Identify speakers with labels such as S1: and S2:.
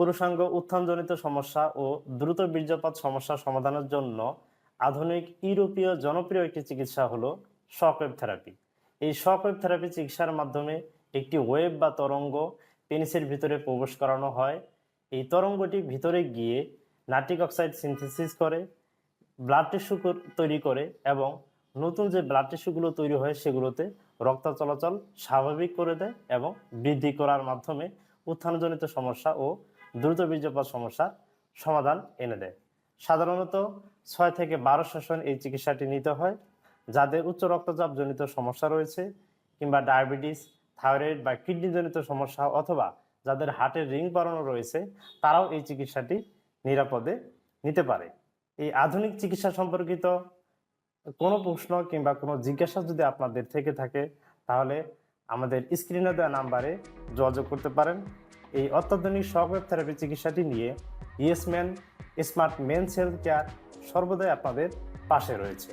S1: পুরুষাঙ্গ উত্থানজনিত সমস্যা ও দ্রুত বীর্যপাত সমস্যা সমাধানের জন্য আধুনিক ইউরোপীয় জনপ্রিয় একটি চিকিৎসা হলো শকওয়েভ থেরাপি। এই শকওয়েভ থেরাপি চিকিৎসার মাধ্যমে একটি ওয়েব বা তরঙ্গ পেনিসের ভিতরে প্রবেশ করানো হয়। এই তরঙ্গটি ভিতরে গিয়ে নাট্রিক অক্সাইড সিনথেসিস করে, ব্লাড টিস্যু তৈরি করে এবং নতুন যে ব্লাড টিস্যুগুলো তৈরি হয় সেগুলোতে রক্ত চলাচল স্বাভাবিক করে দেয় এবং বৃদ্ধি করার মাধ্যমে উত্থানজনিত সমস্যা ও দ্রুত বীর্যপাত সমস্যার সমাধান এনে দেয়। সাধারণত ছয় থেকে বারো সেশন এই চিকিৎসাটি নিতে হয়, যাদের উচ্চ রক্তচাপ জনিত সমস্যা রয়েছে কিংবা ডায়াবেটিস, থাইরয়েড বা কিডনিজনিত সমস্যা অথবা যাদের হার্টের রিং বাড়ানো রয়েছে, তারাও এই চিকিৎসাটি নিরাপদে নিতে পারে। এই আধুনিক চিকিৎসা সম্পর্কিত কোনো প্রশ্ন কিংবা কোনো জিজ্ঞাসা যদি আপনাদের থেকে থাকে, তাহলে আমাদের স্ক্রিনে দেওয়া নাম্বারে যোগাযোগ করতে পারেন। এই অত্যাধুনিক শকওয়েভ থেরাপি চিকিৎসাটি নিয়ে Yesman, smart men's health care সর্বদাই আপনাদের পাশে রয়েছে।